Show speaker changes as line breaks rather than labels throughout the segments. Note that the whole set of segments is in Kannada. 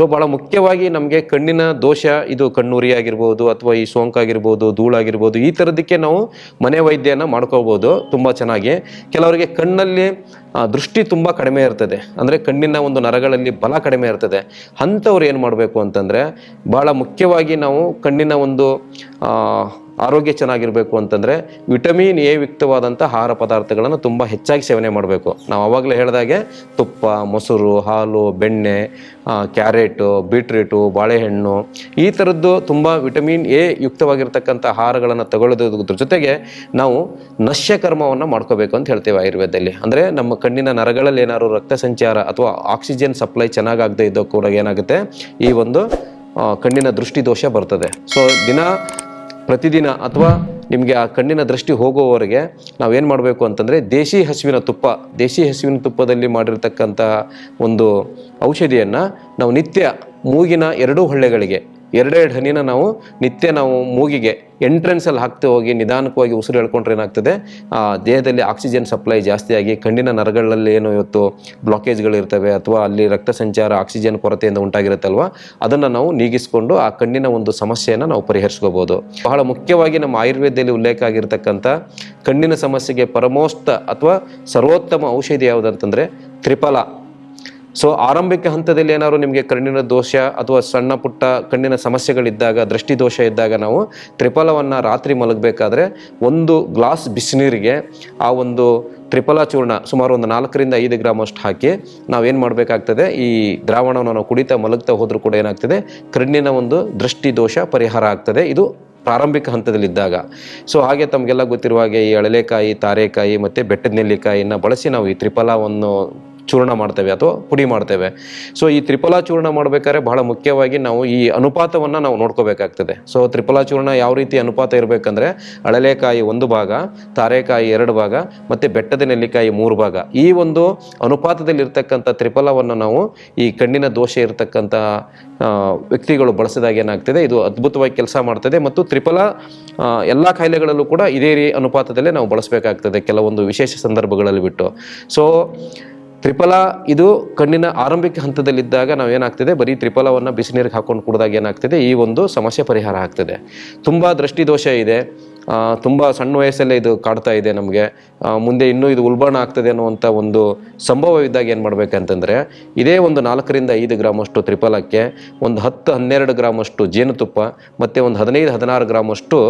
ಸೊ ಭಾಳ ಮುಖ್ಯವಾಗಿ ನಮಗೆ ಕಣ್ಣಿನ ದೋಷ ಇದು ಕಣ್ಣುರಿ ಆಗಿರ್ಬೋದು ಅಥವಾ ಈ ಸೋಂಕಾಗಿರ್ಬೋದು, ಧೂಳಾಗಿರ್ಬೋದು, ಈ ಥರದಕ್ಕೆ ನಾವು ಮನೆ ವೈದ್ಯನ ಮಾಡ್ಕೋಬೋದು ತುಂಬ ಚೆನ್ನಾಗಿ. ಕೆಲವರಿಗೆ ಕಣ್ಣಲ್ಲಿ ದೃಷ್ಟಿ ತುಂಬ ಕಡಿಮೆ ಇರ್ತದೆ. ಅಂದರೆ ಕಣ್ಣಿನ ಒಂದು ನರಗಳಲ್ಲಿ ಬಲ ಕಡಿಮೆ ಇರ್ತದೆ. ಅಂಥವ್ರು ಏನು ಮಾಡಬೇಕು ಅಂತಂದರೆ ಭಾಳ ಮುಖ್ಯವಾಗಿ ನಾವು ಕಣ್ಣಿನ ಒಂದು ಆರೋಗ್ಯ ಚೆನ್ನಾಗಿರಬೇಕು ಅಂತಂದರೆ ವಿಟಮಿನ್ ಎ ಯುಕ್ತವಾದಂಥ ಆಹಾರ ಪದಾರ್ಥಗಳನ್ನು ತುಂಬ ಹೆಚ್ಚಾಗಿ ಸೇವನೆ ಮಾಡಬೇಕು. ನಾವು ಆವಾಗಲೇ ಹೇಳಿದಾಗೆ ತುಪ್ಪ, ಮೊಸರು, ಹಾಲು, ಬೆಣ್ಣೆ ಕ್ಯಾರೆಟು, ಬೀಟ್ರೂಟು, ಬಾಳೆಹಣ್ಣು ಈ ಥರದ್ದು ತುಂಬ ವಿಟಮಿನ್ ಎ ಯುಕ್ತವಾಗಿರ್ತಕ್ಕಂಥ ಆಹಾರಗಳನ್ನು ತಗೊಳ್ಳೋದ್ರ ಜೊತೆಗೆ ನಾವು ನಶ್ಯಕರ್ಮವನ್ನು ಮಾಡ್ಕೋಬೇಕು ಅಂತ ಹೇಳ್ತೇವೆ ಆಯುರ್ವೇದದಲ್ಲಿ. ಅಂದರೆ ನಮ್ಮ ಕಣ್ಣಿನ ನರಗಳಲ್ಲಿ ಏನಾದ್ರು ರಕ್ತ ಸಂಚಾರ ಅಥವಾ ಆಕ್ಸಿಜನ್ ಸಪ್ಲೈ ಚೆನ್ನಾಗಾಗದೇ ಇದ್ದೋ ಕೂಡ ಏನಾಗುತ್ತೆ ಈ ಒಂದು ಕಣ್ಣಿನ ದೃಷ್ಟಿ ದೋಷ ಬರ್ತದೆ. ಸೊ ದಿನ ಪ್ರತಿದಿನ ಅಥವಾ ನಿಮಗೆ ಆ ಕಣ್ಣಿನ ದೃಷ್ಟಿ ಹೋಗುವವರೆಗೆ ನಾವೇನು ಮಾಡಬೇಕು ಅಂತಂದರೆ ದೇಶಿ ಹಸುವಿನ ತುಪ್ಪ, ದೇಶಿ ಹಸುವಿನ ತುಪ್ಪದಲ್ಲಿ ಮಾಡಿರ್ತಕ್ಕಂತಹ ಒಂದು ಔಷಧಿಯನ್ನು ನಾವು ನಿತ್ಯ ಮೂಗಿನ ಎರಡೂ ಹೊಳ್ಳೆಗಳಿಗೆ ಎರಡೆರಡು ಹನಿನ ನಾವು ನಿತ್ಯ ನಾವು ಮೂಗಿಗೆ ಎಂಟ್ರೆನ್ಸಲ್ಲಿ ಹಾಕ್ತಾ ಹೋಗಿ ನಿಧಾನಕವಾಗಿ ಉಸಿರು ಎಳ್ಕೊಂಡ್ರೆ ಏನಾಗ್ತದೆ? ದೇಹದಲ್ಲಿ ಆಕ್ಸಿಜನ್ ಸಪ್ಲೈ ಜಾಸ್ತಿಯಾಗಿ ಕಣ್ಣಿನ ನರಗಳಲ್ಲಿ ಏನು ಇವತ್ತು ಬ್ಲಾಕೇಜ್ಗಳಿರ್ತವೆ ಅಥವಾ ಅಲ್ಲಿ ರಕ್ತ ಸಂಚಾರ ಆಕ್ಸಿಜನ್ ಕೊರತೆಯಿಂದ ಉಂಟಾಗಿರುತ್ತಲ್ವ? ಅದನ್ನು ನಾವು ನೀಗಿಸ್ಕೊಂಡು ಆ ಕಣ್ಣಿನ ಒಂದು ಸಮಸ್ಯೆಯನ್ನು ನಾವು ಪರಿಹರಿಸ್ಕೋಬೋದು. ಬಹಳ ಮುಖ್ಯವಾಗಿ ನಮ್ಮ ಆಯುರ್ವೇದದಲ್ಲಿ ಉಲ್ಲೇಖ ಆಗಿರತಕ್ಕಂಥ ಕಣ್ಣಿನ ಸಮಸ್ಯೆಗೆ ಪರಮೋಷ್ಟ ಅಥವಾ ಸರ್ವೋತ್ತಮ ಔಷಧಿ ಯಾವುದಂತಂದರೆ ತ್ರಿಫಲ. ಸೊ ಆರಂಭಿಕ ಹಂತದಲ್ಲಿ ಏನಾದ್ರು ನಿಮಗೆ ಕಣ್ಣಿನ ದೋಷ ಅಥವಾ ಸಣ್ಣ ಪುಟ್ಟ ಕಣ್ಣಿನ ಸಮಸ್ಯೆಗಳಿದ್ದಾಗ, ದೃಷ್ಟಿ ದೋಷ ಇದ್ದಾಗ ನಾವು ತ್ರಿಫಲವನ್ನು ರಾತ್ರಿ ಮಲಗಬೇಕಾದ್ರೆ ಒಂದು ಗ್ಲಾಸ್ ಬಿಸಿನೀರಿಗೆ ಆ ಒಂದು ತ್ರಿಫಲ ಚೂರ್ಣ ಸುಮಾರು ಒಂದು ನಾಲ್ಕರಿಂದ ಐದು ಗ್ರಾಮ್ ಅಷ್ಟು ಹಾಕಿ ನಾವೇನು ಮಾಡಬೇಕಾಗ್ತದೆ, ಈ ದ್ರಾವಣವನ್ನು ನಾವು ಕುಡಿತಾ ಮಲಗ್ತಾ ಹೋದ್ರೂ ಕೂಡ ಏನಾಗ್ತದೆ, ಕಣ್ಣಿನ ಒಂದು ದೃಷ್ಟಿ ದೋಷ ಪರಿಹಾರ ಆಗ್ತದೆ. ಇದು ಪ್ರಾರಂಭಿಕ ಹಂತದಲ್ಲಿದ್ದಾಗ. ಸೊ ಹಾಗೆ ತಮಗೆಲ್ಲ ಗೊತ್ತಿರುವ ಹಾಗೆ ಈ ಅಳಲೆಕಾಯಿ, ತಾರೆಕಾಯಿ ಮತ್ತು ಬೆಟ್ಟದ ನೆಲ್ಲಿಕಾಯಿಯನ್ನು ಬಳಸಿ ನಾವು ಈ ತ್ರಿಫಲವನ್ನು ಚೂರ್ಣ ಮಾಡ್ತೇವೆ ಅಥವಾ ಪುಡಿ ಮಾಡ್ತೇವೆ. ಸೊ ಈ ತ್ರಿಫಲ ಚೂರ್ಣ ಮಾಡಬೇಕಾದ್ರೆ ಬಹಳ ಮುಖ್ಯವಾಗಿ ನಾವು ಈ ಅನುಪಾತವನ್ನು ನಾವು ನೋಡ್ಕೋಬೇಕಾಗ್ತದೆ. ಸೊ ತ್ರಿಫಲ ಚೂರ್ಣ ಯಾವ ರೀತಿ ಅನುಪಾತ ಇರಬೇಕಂದ್ರೆ ಅಳಲೆಕಾಯಿ ಒಂದು ಭಾಗ, ತಾರೆಕಾಯಿ ಎರಡು ಭಾಗ, ಮತ್ತು ಬೆಟ್ಟದ ನೆಲ್ಲಿಕಾಯಿ ಮೂರು ಭಾಗ. ಈ ಒಂದು ಅನುಪಾತದಲ್ಲಿರ್ತಕ್ಕಂಥ ತ್ರಿಫಲವನ್ನು ನಾವು ಈ ಕಣ್ಣಿನ ದೋಷ ಇರತಕ್ಕಂಥ ವ್ಯಕ್ತಿಗಳು ಬಳಸಿದಾಗ ಏನಾಗ್ತದೆ, ಇದು ಅದ್ಭುತವಾಗಿ ಕೆಲಸ ಮಾಡ್ತದೆ ಮತ್ತು ತ್ರಿಫಲ ಎಲ್ಲ ಕಾಯಿಲೆಗಳಲ್ಲೂ ಕೂಡ ಇದೇ ರೀ ಅನುಪಾತದಲ್ಲೇ ನಾವು ಬಳಸಬೇಕಾಗ್ತದೆ ಕೆಲವೊಂದು ವಿಶೇಷ ಸಂದರ್ಭಗಳಲ್ಲಿ ಬಿಟ್ಟು. ಸೊ ತ್ರಿಫಲ ಇದು ಕಣ್ಣಿನ ಆರಂಭಿಕ ಹಂತದಲ್ಲಿದ್ದಾಗ ನಾವು ಏನಾಗ್ತದೆ ಬರೀ ತ್ರಿಫಲವನ್ನು ಬಿಸಿನೀರಿಗೆ ಹಾಕೊಂಡು ಕುಡಿದಾಗ ಏನಾಗ್ತದೆ? ಈ ಒಂದು ಸಮಸ್ಯೆ ಪರಿಹಾರ ಆಗ್ತದೆ. ತುಂಬ ದೃಷ್ಟಿದೋಷ ಇದೆ. ತುಂಬ ಸಣ್ಣ ವಯಸ್ಸಲ್ಲೇ ಇದು ಕಾಡ್ತಾ ಇದೆ ನಮಗೆ. ಮುಂದೆ ಇನ್ನೂ ಇದು ಉಲ್ಬಣ ಆಗ್ತದೆ ಅನ್ನುವಂಥ ಒಂದು ಸಂಭವವಿದ್ದಾಗ ಏನು ಮಾಡಬೇಕಂತಂದರೆ, ಇದೇ ಒಂದು ನಾಲ್ಕರಿಂದ ಐದು ಗ್ರಾಮಷ್ಟು ತ್ರಿಪಲಕ್ಕೆ ಒಂದು ಹತ್ತು ಹನ್ನೆರಡು ಗ್ರಾಮಷ್ಟು ಜೇನುತುಪ್ಪ, ಮತ್ತು ಒಂದು ಹದಿನೈದು ಹದಿನಾರು ಗ್ರಾಮಷ್ಟು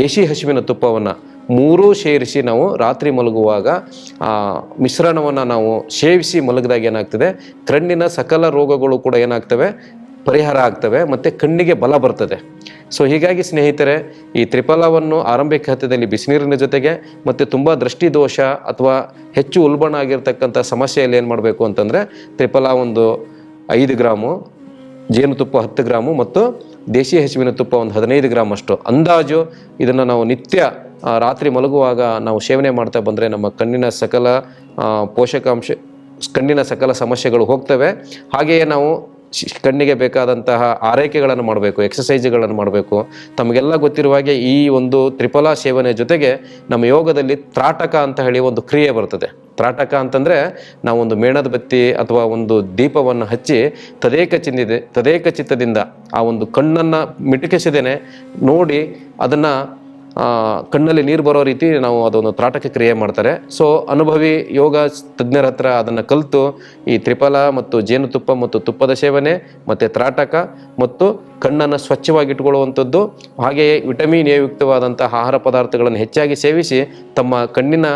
ದೇಶಿ ಹಸುವಿನ ತುಪ್ಪವನ್ನು ಮೂರೂ ಸೇರಿಸಿ ನಾವು ರಾತ್ರಿ ಮಲಗುವಾಗ, ಆ, ಮಿಶ್ರಣವನ್ನು ನಾವು ಸೇವಿಸಿ ಮಲಗಿದಾಗ ಏನಾಗ್ತದೆ? ಕಣ್ಣಿನ ಸಕಲ ರೋಗಗಳು ಕೂಡ ಏನಾಗ್ತವೆ? ಪರಿಹಾರ ಆಗ್ತವೆ, ಮತ್ತು ಕಣ್ಣಿಗೆ ಬಲ ಬರ್ತದೆ. ಸೊ ಹೀಗಾಗಿ ಸ್ನೇಹಿತರೆ, ಈ ತ್ರಿಫಲವನ್ನು ಆರಂಭಿಕ ಹಂತದಲ್ಲಿ ಬಿಸಿನೀರಿನ ಜೊತೆಗೆ, ಮತ್ತು ತುಂಬ ದೃಷ್ಟಿ ದೋಷ ಅಥವಾ ಹೆಚ್ಚು ಉಲ್ಬಣ ಆಗಿರ್ತಕ್ಕಂಥ ಸಮಸ್ಯೆಯಲ್ಲಿ ಏನು ಮಾಡಬೇಕು ಅಂತಂದರೆ, ತ್ರಿಫಲ ಒಂದು ಐದು ಗ್ರಾಮು ಜೇನುತುಪ್ಪ ಹತ್ತು ಗ್ರಾಮು ಮತ್ತು ದೇಶಿ ಹಸುವಿನ ತುಪ್ಪ ಒಂದು ಹದಿನೈದು ಗ್ರಾಮ್ ಅಷ್ಟು ಅಂದಾಜು ಇದನ್ನು ನಾವು ನಿತ್ಯ ರಾತ್ರಿ ಮಲಗುವಾಗ ನಾವು ಸೇವನೆ ಮಾಡ್ತಾ ಬಂದರೆ ನಮ್ಮ ಕಣ್ಣಿನ ಸಕಲ ಪೋಷಕಾಂಶ, ಕಣ್ಣಿನ ಸಕಲ ಸಮಸ್ಯೆಗಳು ಹೋಗ್ತವೆ. ಹಾಗೆಯೇ ನಾವು ಕಣ್ಣಿಗೆ ಬೇಕಾದಂತಹ ಆರೈಕೆಗಳನ್ನು ಮಾಡಬೇಕು ಎಕ್ಸಸೈಸ್ಗಳನ್ನು ಮಾಡಬೇಕು. ತಮಗೆಲ್ಲ ಗೊತ್ತಿರುವ ಹಾಗೆ ಈ ಒಂದು ತ್ರಿಫಲ ಸೇವನೆ ಜೊತೆಗೆ ನಮ್ಮ ಯೋಗದಲ್ಲಿ ತ್ರಾಟಕ ಅಂತ ಹೇಳಿ ಒಂದು ಕ್ರಿಯೆ ಬರ್ತದೆ. ತ್ರಾಟಕ ಅಂತಂದರೆ ನಾವೊಂದು ಮೇಣದ ಬತ್ತಿ ಅಥವಾ ಒಂದು ದೀಪವನ್ನು ಹಚ್ಚಿ ತದೇಕ ಚಿಂದಿದೆ, ತದೇಕ ಚಿತ್ತದಿಂದ ಆ ಒಂದು ಕಣ್ಣನ್ನು ಮಿಟುಕಿಸಿದೇನೆ ನೋಡಿ ಅದನ್ನು ಕಣ್ಣಲ್ಲಿ ನೀರು ಬರೋ ರೀತಿ ನಾವು ಅದೊಂದು ತ್ರಾಟಕ ಕ್ರಿಯೆ ಮಾಡ್ತಾರೆ. ಸೊ ಅನುಭವಿ ಯೋಗ ತಜ್ಞರ ಹತ್ರ ಅದನ್ನು ಕಲಿತು ಈ ತ್ರಿಫಲ ಮತ್ತು ಜೇನುತುಪ್ಪ ಮತ್ತು ತುಪ್ಪದ ಸೇವನೆ ಮತ್ತು ತ್ರಾಟಕ ಮತ್ತು ಕಣ್ಣನ್ನು ಸ್ವಚ್ಛವಾಗಿಟ್ಕೊಳ್ಳುವಂಥದ್ದು, ಹಾಗೆಯೇ ವಿಟಮಿನ್ ಎ ಆಹಾರ ಪದಾರ್ಥಗಳನ್ನು ಹೆಚ್ಚಾಗಿ ಸೇವಿಸಿ ತಮ್ಮ ಕಣ್ಣಿನ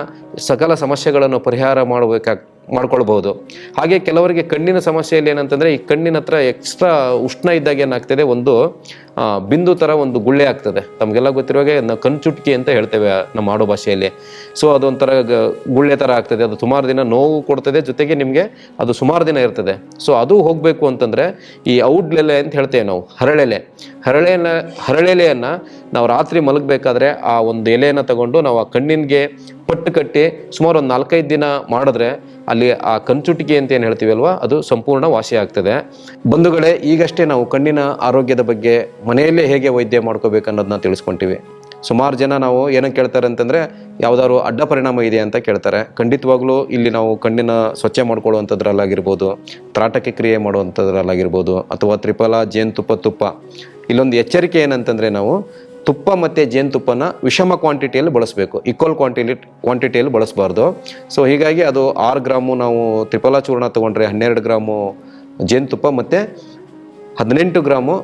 ಸಕಲ ಸಮಸ್ಯೆಗಳನ್ನು ಪರಿಹಾರ ಮಾಡಬೇಕಾಗ್ ಮಾಡ್ಕೊಳ್ಬಹುದು. ಹಾಗೆ ಕೆಲವರಿಗೆ ಕಣ್ಣಿನ ಸಮಸ್ಯೆಯಲ್ಲಿ ಏನಂತಂದರೆ ಈ ಕಣ್ಣಿನ ಹತ್ರ ಎಕ್ಸ್ಟ್ರಾ ಉಷ್ಣ ಇದ್ದಾಗ ಏನಾಗ್ತದೆ? ಒಂದು ಬಿಂದು ಥರ ಒಂದು ಗುಳ್ಳೆ ಆಗ್ತದೆ. ತಮಗೆಲ್ಲ ಗೊತ್ತಿರುವಾಗೆ ಕಣ್ಚುಟ್ಕಿ ಅಂತ ಹೇಳ್ತೇವೆ ನಮ್ಮ ಆಡೋ ಭಾಷೆಯಲ್ಲಿ. ಸೊ ಅದೊಂಥರ ಗುಳ್ಳೆ ಥರ ಆಗ್ತದೆ. ಅದು ಸುಮಾರು ದಿನ ನೋವು ಕೊಡ್ತದೆ. ಜೊತೆಗೆ ನಿಮಗೆ ಅದು ಸುಮಾರು ದಿನ ಇರ್ತದೆ. ಸೊ ಅದು ಹೋಗಬೇಕು ಅಂತಂದರೆ ಈ ಔಡ್ಲೆಲೆ ಅಂತ ಹೇಳ್ತೇವೆ ನಾವು, ಹರಳೆಲೆ. ಹರಳೆಲೆ ಹರಳೆಲೆಯನ್ನು ನಾವು ರಾತ್ರಿ ಮಲಗಬೇಕಾದ್ರೆ ಆ ಒಂದು ಎಲೆಯನ್ನು ತಗೊಂಡು ನಾವು ಆ ಕಣ್ಣಿಗೆ ಪಟ್ಟು ಕಟ್ಟಿ ಸುಮಾರು ಒಂದು ನಾಲ್ಕೈದು ದಿನ ಮಾಡಿದ್ರೆ ಅಲ್ಲಿ ಆ ಕಂಚುಟಿಕೆ ಅಂತ ಏನು ಹೇಳ್ತೀವಲ್ವಾ ಅದು ಸಂಪೂರ್ಣ ವಾಸಿ ಆಗ್ತದೆ. ಬಂಧುಗಳೇ, ಈಗಷ್ಟೇ ನಾವು ಕಣ್ಣಿನ ಆರೋಗ್ಯದ ಬಗ್ಗೆ ಮನೆಯಲ್ಲೇ ಹೇಗೆ ವೈದ್ಯ ಮಾಡ್ಕೋಬೇಕು ಅನ್ನೋದನ್ನ ತಿಳಿಸ್ಕೊಂತೀವಿ. ಸುಮಾರು ಜನ ನಾವು ಏನಕ್ಕೆ ಕೇಳ್ತಾರೆ ಅಂತಂದರೆ, ಯಾವ್ದಾದ್ರು ಅಡ್ಡ ಪರಿಣಾಮ ಇದೆ ಅಂತ ಕೇಳ್ತಾರೆ. ಖಂಡಿತವಾಗ್ಲೂ ಇಲ್ಲಿ ನಾವು ಕಣ್ಣಿನ ಸ್ವಚ್ಛ ಮಾಡ್ಕೊಳ್ಳುವಂಥದ್ರಲ್ಲಾಗಿರ್ಬೋದು ತ್ರಾಟಕ್ಕೆ ಕ್ರಿಯೆ ಮಾಡುವಂಥದ್ರಲ್ಲಾಗಿರ್ಬೋದು, ಅಥವಾ ತ್ರಿಫಲ ಜೇನುತುಪ್ಪ ತುಪ್ಪ. ಇಲ್ಲೊಂದು ಎಚ್ಚರಿಕೆ ಏನಂತಂದರೆ ನಾವು ತುಪ್ಪ ಮತ್ತು ಜೇನುತುಪ್ಪನ ವಿಷಮ ಕ್ವಾಂಟಿಟಿಯಲ್ಲಿ ಬಳಸಬೇಕು. ಈಕ್ವಲ್ ಕ್ವಾಂಟಿಲಿ ಕ್ವಾಂಟಿಟಿಯಲ್ಲಿ ಬಳಸಬಾರ್ದು. ಸೊ ಹೀಗಾಗಿ ಅದು ಆರು ಗ್ರಾಮು ನಾವು ತ್ರಿಫಲ ಚೂರ್ಣ ತೊಗೊಂಡ್ರೆ ಹನ್ನೆರಡು ಗ್ರಾಮು ಜೇನುತುಪ್ಪ ಮತ್ತು ಹದಿನೆಂಟು ಗ್ರಾಮು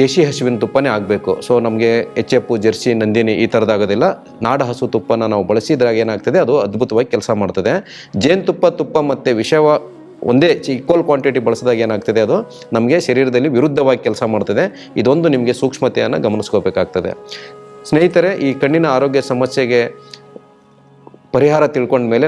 ದೇಶಿ ಹಸುವಿನ ತುಪ್ಪನೇ ಆಗಬೇಕು. ಸೊ ನಮಗೆ ಎಚ್ ಎಫ್ ಜೆರ್ಸಿ, ನಂದಿನಿ ಈ ಥರದಾಗೋದಿಲ್ಲ ನಾಡ ಹಸು ತುಪ್ಪನ ನಾವು ಬಳಸಿದ್ರಾಗ ಏನಾಗ್ತದೆ, ಅದು ಅದ್ಭುತವಾಗಿ ಕೆಲಸ ಮಾಡ್ತದೆ. ಜೇನುತುಪ್ಪ ತುಪ್ಪ ಮತ್ತು ವಿಷವ ಒಂದೇ ಈಕ್ವಲ್ ಕ್ವಾಂಟಿಟಿ ಬಳಸಿದಾಗ ಏನಾಗ್ತದೆ, ಅದು ನಮಗೆ ಶರೀರದಲ್ಲಿ ವಿರುದ್ಧವಾಗಿ ಕೆಲಸ ಮಾಡ್ತದೆ. ಇದೊಂದು ನಿಮಗೆ ಸೂಕ್ಷ್ಮತೆಯನ್ನು ಗಮನಿಸ್ಕೋಬೇಕಾಗ್ತದೆ. ಸ್ನೇಹಿತರೆ, ಈ ಕಣ್ಣಿನ ಆರೋಗ್ಯ ಸಮಸ್ಯೆಗೆ ಪರಿಹಾರ ತಿಳ್ಕೊಂಡ ಮೇಲೆ